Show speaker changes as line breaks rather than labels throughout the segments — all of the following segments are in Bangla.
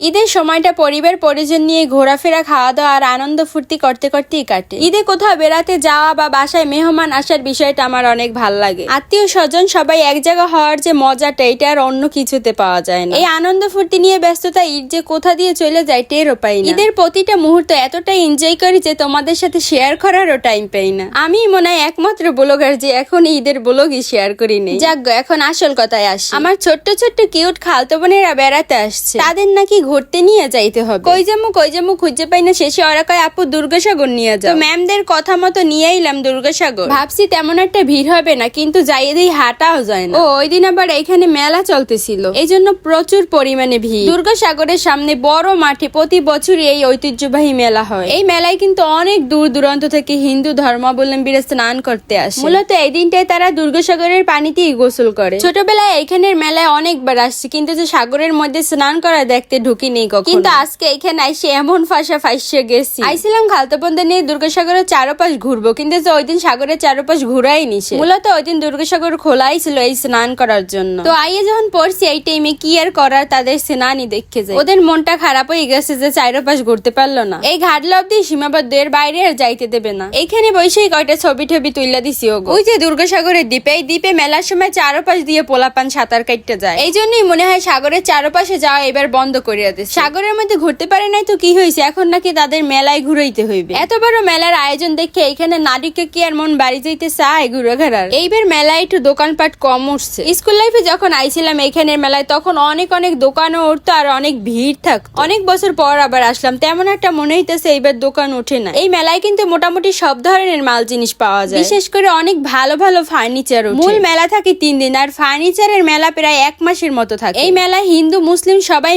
ঈদের সময়টা পরিবার পরিজন নিয়ে ঘোরাফেরা খাওয়া দাওয়া আর আনন্দ ফুর্তি করতে করতেই কাটে। ঈদে কোথাও বেড়াতে যাওয়া বা বাসায় মেহমান আসার বিষয়টা আমার অনেক ভালো লাগে। আত্মীয় স্বজন সবাই এক জায়গা হওয়ার যে মজাটা এটা আর অন্য কিছুতে পাওয়া যায় না। এই আনন্দ ফুর্তি নিয়ে ব্যস্ততা ঈদ যে কোথা দিয়ে চলে যায় টেরও পাই না। ঈদের প্রতিটা মুহূর্ত এতটাই এনজয় করি যে তোমাদের সাথে শেয়ার করারও টাইম পাই না। আমি মনে হয় একমাত্র ব্লগার যে এখন ঈদের ব্লগই শেয়ার করি নেই। গো, এখন আসল কথায় আসি। আমার ছোট্ট ছোট্ট কিউট খালতো বোনেরা বেড়াতে আসছে। তাদের নাকি ঘুরতে নিয়ে যাইতে হবে। কই যামু কই যামু খুঁজে পাই না শেষে ওরা কয় আপু দুর্গাসাগর নিয়ে যাও। ম্যামদের কথা মতো নিয়ে এলাম দুর্গাসাগর। ভাবছি তেমন একটা ভিড় হবে না কিন্তু যাইয়ে দিয়ে হাঁটাও যায় না। ও ওই দিন আবার এখানে মেলা চলতেছিল। এই জন্য প্রচুর পরিমাণে ভিড়। দুর্গাসাগরের সামনে বড় মাঠে প্রতি বছরই এই ঐতিহ্যবাহী মেলা হয়। এই মেলায় কিন্তু অনেক দূর দূরান্ত থেকে হিন্দু ধর্মাবলম্বীরা স্নান করতে আসে। মূলত এই দিনটায় তারা দুর্গাসাগরের পানিতেই গোসল করে। ছোটবেলায় এখানের মেলায় অনেকবার আসছি কিন্তু যে সাগরের মধ্যে স্নান করা দেখতে ঢুকি নেই কখনো। কিন্তু আজকে এখানে আইসে এমন ফাঁসা ফাঁসে গেছি। আইছিলাম খালতো বন্ধু নিয়ে দুর্গাসাগরের চারপাশ ঘুরবো কিন্তু যে ওই দিন সাগরের চারপাশ ঘুরাই নিছে মূলত ওই দিন দুর্গাসাগর খোলাই ছিল এই স্নান করার জন্য। তো আইয়ে যখন পড়ছি এই টাইমে কি আর করার তাদের স্নানই দেখে যায়। ওদের মনটা খারাপ হয়ে গেছে যে চারপাশ ঘুরতে পারল না। এই ঘাটলা অব্দি সীমাবদ্ধ এর বাইরে আর যাইতে দেবে না। এখানে বসেই কয়টা ছবি টবি তুইলা দিছি ওগো। ওই যে দুর্গাসাগরের দ্বীপে এই দ্বীপে মেলার সময় চারপাশ দিয়ে পোলাপান সাঁতার কাটতে যায়। এই জন্যই মনে হয় সাগরের চারপাশে যাওয়া এবার বন্ধ করে দিচ্ছে সাগরের মধ্যে ঘুরতে পারে নাই তো কি হয়েছে? এখন নাকি তাদের মেলায় ঘুরাইতে হইবে। এত বড় মেলার আয়োজন দেখে এখানে নারীকে কি আর মন বাড়ি যাইতে চায় ঘুরে ঘেরার এইবার মেলায় একটু দোকানপাট কম উঠছে। স্কুল লাইফে যখন আইছিলাম এখানের মেলায়, তখন অনেক অনেক দোকানও উঠতো আর অনেক ভিড় থাকতো। অনেক বছর পর আবার আসলাম, তেমন একটা মনে হইতেছে এইবার দোকান ওঠে না এই মেলায় কিন্তু মোটামুটি সব ধরনের মাল জিনিস পাওয়া যায়। বিশেষ করে অনেক ভালো ভালো ফার্নিচার মূল মেলা থাকে তিন দিন, আর ফার্নিচারের মেলা প্রায় এক মাসের মতো থাকে। এই মেলায় হিন্দু, মুসলিম সবাই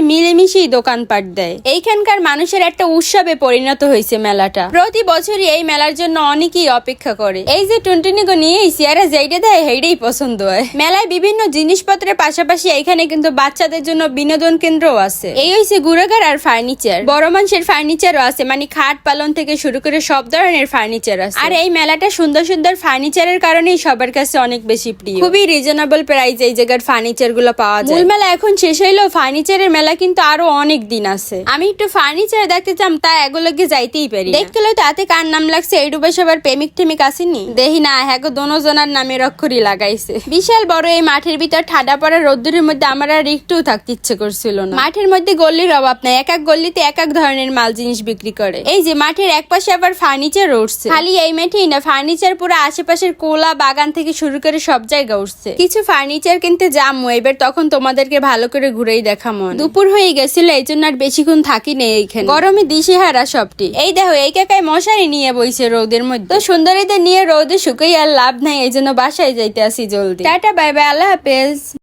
মিলেমিশেই দোকানপাট দেয়। এইখানকার মানুষের একটা উৎসবে পরিণত হয়েছে মেলাটা। প্রতি বছরই এই মেলার জন্য অনেকেই অপেক্ষা করে। এই যে টুনটুনিগো নিয়ে সিয়ারা যেইটা দেয় সেইটাই পছন্দ হয়। মেলায় বিভিন্ন জিনিসপত্রের পাশাপাশি এখানে কিন্তু বাচ্চাদের জন্য বিনোদন কেন্দ্রও আছে। এই হয়েছে গুড়াগার আর ফার্নিচার। বড় মানুষের ফার্নিচারও আছে মানে খাট পালন থেকে শুরু করে সব ধরনের ফার্নিচার আছে। আর এই মেলাটা সুন্দর সুন্দর ফার্নিচারের কারণেই সবার কাছে অনেক বেশি প্রিয়। খুবই রিজনেবল প্রাইস এই জায়গার ফার্নিচারগুলো পাওয়া যায়। মেলা এখন শেষ হইলেও ফার্নিচারের মেলা কিন্তু আরও অনেক দিন আছে। আমি একটু ফার্নিচার দেখতে চাম তা এগুলোকে যাইতেই পারি দেখতে তাতে কার নাম লাগছে এই ডুবে সবার প্রেমিক টেমিক আসেনি? দেখি না হ্যাঁ গো দোনো জনার নামের অক্ষরই লাগাইছে। বিশাল বড় এই মাঠের ভিতর ঠাডা পড়া রোদ্দুরের মধ্যে আমার আর একটু থাকতে ইচ্ছে করছিল না। মাঠের মধ্যে গল্লির অভাব নাই এক এক গল্লিতে এক এক ধরনের মাল জিনিস বিক্রি করে। এই যে মাঠের এক পাশে আবার ফার্নিচার উঠছে। খালি এই মাঠেই না ফার্নিচার পুরো আশেপাশের কোলা বাগান থেকে শুরু করে সব জায়গা উঠছে। কিছু ফার্নিচার কিনতে যামো এবার তখন তোমাদেরকে ভালো করে ঘুরেই দেখামো। দুপুর হয়ে গেছিল এই জন্য আর বেশিক্ষণ থাকি নেই এইখানে। গরমে দিশেহারা সবটি। এই দেখো, এই কাকায় মশারি নিয়ে বইছে রোদের মধ্যে। তো সুন্দরীদের নিয়ে রোদে শুকাই আর লাভ নাই এই জন্য বাসায় যাইতে আসি জলদি। টাটা, বাই বাই, আল্লাহ হাফেজ।